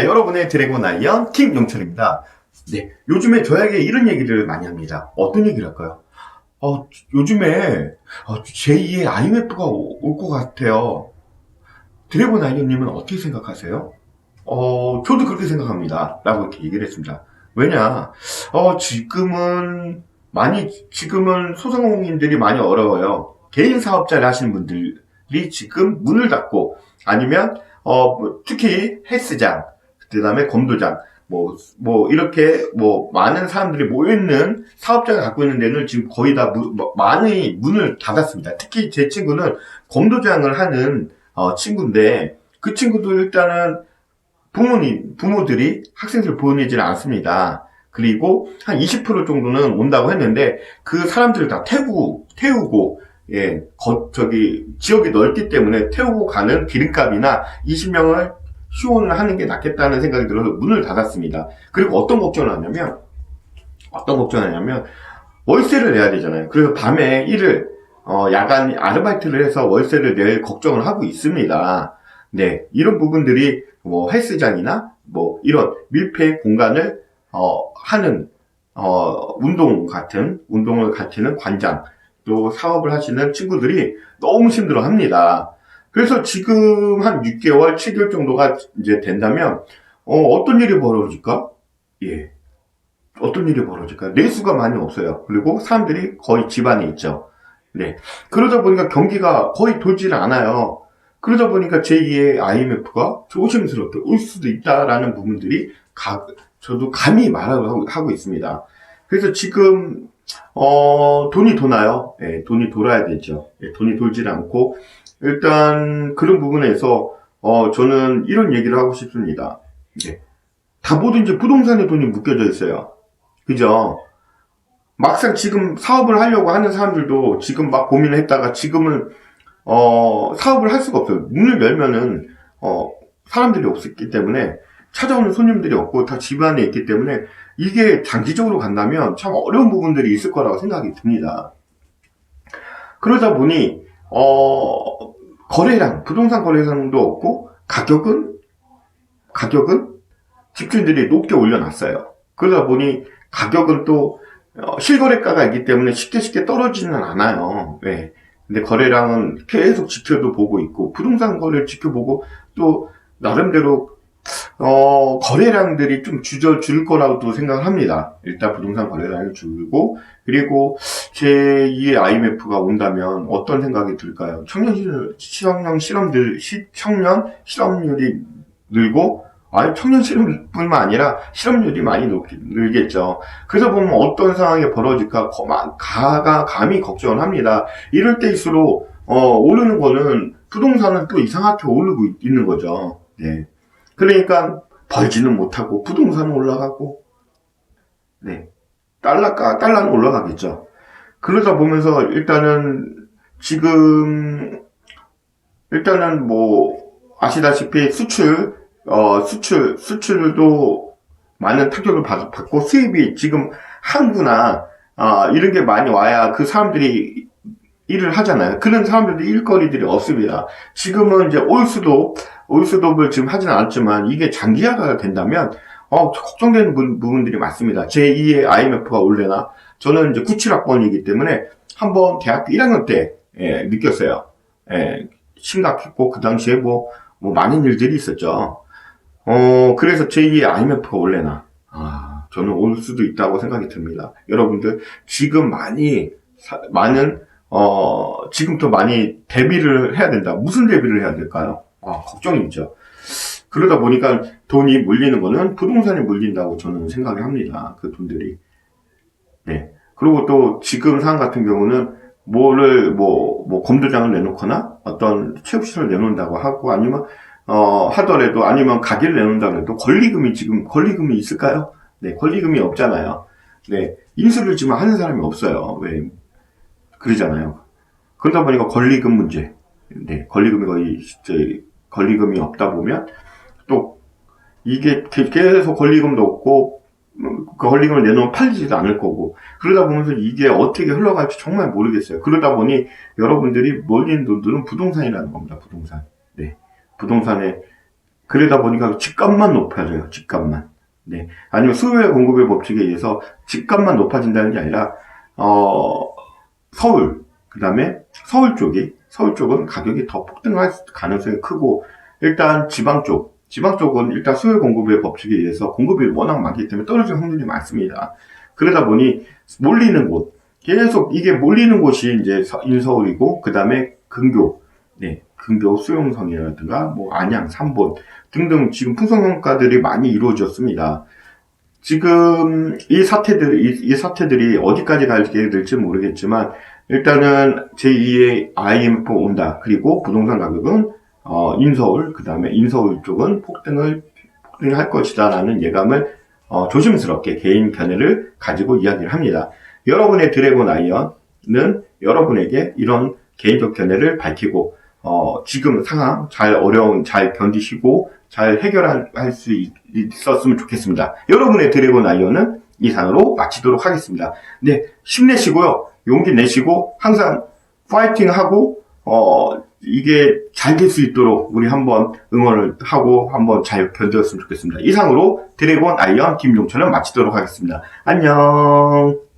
안녕하십니까 여러분의 드래곤 아이언 김용철입니다. 네, 요즘에 저에게 이런 얘기를 많이 합니다. 어떤 얘기를 할까요? 어, 요즘에 어, 제2의 IMF가 올 것 같아요. 드래곤 아이언님은 어떻게 생각하세요? 어, 저도 그렇게 생각합니다. 라고 이렇게 얘기를 했습니다. 왜냐, 어, 지금은 많이, 지금은 소상공인들이 많이 어려워요. 개인 사업자를 하시는 분들이 지금 문을 닫고 아니면 어, 뭐 특히 헬스장, 그 다음에 검도장, 뭐, 뭐, 이렇게, 뭐, 많은 사람들이 모여있는 사업장을 갖고 있는 데는 지금 거의 다, 무, 뭐, 많이 문을 닫았습니다. 특히 제 친구는 검도장을 하는, 어, 친구인데, 그 친구도 일단은 부모님, 부모들이 학생들 보내지는 않습니다. 그리고 한 20% 정도는 온다고 했는데, 그 사람들을 다 태우고, 태우고, 예, 거, 저기, 지역이 넓기 때문에 태우고 가는 기름값이나 20명을 휴원을 하는 게 낫겠다는 생각이 들어서 문을 닫았습니다. 그리고 어떤 걱정을 하냐면, 어떤 걱정을 하냐면, 월세를 내야 되잖아요. 그래서 밤에 일을, 어, 야간 아르바이트를 해서 월세를 낼 걱정을 하고 있습니다. 네, 이런 부분들이 뭐 헬스장이나 뭐 이런 밀폐 공간을, 어, 하는, 어, 운동 같은, 운동을 가르치는 관장, 또 사업을 하시는 친구들이 너무 힘들어 합니다. 그래서 지금 한 6개월, 7개월 정도가 이제 된다면, 어, 떤 일이 벌어질까? 예. 어떤 일이 벌어질까? 내수가 많이 없어요. 그리고 사람들이 거의 집안에 있죠. 네. 그러다 보니까 경기가 거의 돌지를 않아요. 그러다 보니까 제2의 IMF가 조심스럽게 올 수도 있다라는 부분들이 가, 저도 감히 말하고 하고 있습니다. 그래서 지금 어, 돈이 도나요? 예, 돈이 돌아야 되죠. 예, 돈이 돌지 않고, 일단, 그런 부분에서, 어, 저는 이런 얘기를 하고 싶습니다. 예. 다 뭐든지 부동산에 돈이 묶여져 있어요. 그죠? 막상 지금 사업을 하려고 하는 사람들도 지금 막 고민을 했다가 지금은, 어, 사업을 할 수가 없어요. 문을 열면은, 어, 사람들이 없었기 때문에 찾아오는 손님들이 없고 다 집 안에 있기 때문에 이게 장기적으로 간다면 참 어려운 부분들이 있을 거라고 생각이 듭니다. 그러다 보니 어, 거래량, 부동산 거래량도 없고 가격은 가격은 집주인들이 높게 올려놨어요. 그러다 보니 가격은 또 어, 실거래가가 있기 때문에 쉽게 쉽게 떨어지는 않아요. 네. 근데 거래량은 계속 지켜도 보고 있고 부동산 거래를 지켜보고 또 나름대로 어, 거래량들이 좀 주저 줄 거라고도 생각을 합니다. 일단 부동산 거래량이 줄고, 그리고 제2의 IMF가 온다면 어떤 생각이 들까요? 청년 실험, 실험들, 시, 청년 실업률이 늘고, 아니, 청년 실험뿐만 아니라 실업률이 많이 늘겠죠. 그래서 보면 어떤 상황이 벌어질까, 가가, 감히 걱정을 합니다. 이럴 때일수록, 어, 오르는 거는 부동산은 또 이상하게 오르고 있 는 거죠. 네. 그러니까 벌지는 못하고 부동산은 올라가고 네 달러가 달러는 올라가겠죠. 그러다 보면서 일단은 지금 일단은 뭐 아시다시피 수출 어 수출 수출도 많은 타격을 받, 고 수입이 지금 항구나 아 이런 게 많이 와야 그 사람들이 일을 하잖아요. 그런 사람들도 일거리들이 없습니다. 지금은 이제 올 수도 올수도을 지금 하지는 않았지만 이게 장기화가 된다면 어, 걱정되는 부 분들이 많습니다. 제2의 IMF가 올래나 저는 이제 97학번이기 때문에 한번 대학교 1학년 때 예, 느꼈어요. 예, 심각했고 그 당시에 뭐, 뭐 많은 일들이 있었죠. 어, 그래서 제2의 IMF가 올래나 아, 저는 올 수도 있다고 생각이 듭니다. 여러분들 지금 많이 사, 많은 어, 지금부터 많이 대비를 해야 된다. 무슨 대비를 해야 될까요? 아, 걱정이죠. 그러다 보니까 돈이 물리는 거는 부동산에 물린다고 저는 생각을 합니다. 그 돈들이. 네. 그리고 또 지금 상황 같은 경우는 뭐를 뭐, 뭐 검도장을 내놓거나 어떤 체육시설을 내놓는다고 하고 아니면 어, 하더라도 아니면 가게를 내놓는다고 해도 권리금이 지금 권리금이 있을까요? 네, 권리금이 없잖아요. 네. 인수를 지금 하는 사람이 없어요. 왜? 그러잖아요. 그러다 보니까 권리금 문제. 네, 권리금이 거의 권리금이 없다 보면 또 이게 계속 권리금도 없고 그 권리금을 내놓으면 팔리지도 않을 거고 그러다 보면서 이게 어떻게 흘러갈지 정말 모르겠어요. 그러다 보니 여러분들이 몰리는 돈들은 부동산이라는 겁니다. 부동산. 네. 부동산에 그러다 보니까 집값만 높아져요. 집값만. 네. 아니면 수요의 공급의 법칙에 의해서 집값만 높아진다는 게 아니라 어 서울 그 다음에 서울 쪽이 서울 쪽은 가격이 더 폭등할 가능성이 크고 일단 지방 쪽 지방 쪽은 일단 수요 공급의 법칙에 의해서 공급이 워낙 많기 때문에 떨어질 확률이 많습니다. 그러다 보니 몰리는 곳 계속 이게 몰리는 곳이 이제 서- 인서울이고 그 다음에 근교 네 근교 수용성이라든가 뭐 안양 삼본 등등 지금 풍성평가들이 많이 이루어졌습니다. 지금 이 사태들, 이, 이 사태들이 어디까지 가게 될지 모르겠지만, 일단은 제2의 IMF 온다. 그리고 부동산 가격은, 어, 인서울, 그 다음에 인서울 쪽은 폭등을, 폭등할 것이다 라는 예감을, 어, 조심스럽게 개인 견해를 가지고 이야기를 합니다. 여러분의 드래곤 아이언은 여러분에게 이런 개인적 견해를 밝히고, 어, 지금 상황 잘 어려운 잘 견디시고 잘 해결할 수 있- 있었으면 좋겠습니다. 여러분의 드래곤 아이언은 이상으로 마치도록 하겠습니다. 네, 힘내시고요. 용기 내시고 항상 파이팅 하고 어, 이게 잘 될 수 있도록 우리 한번 응원을 하고 한번 잘 견뎠으면 좋겠습니다. 이상으로 드래곤 아이언 김용철은 마치도록 하겠습니다. 안녕.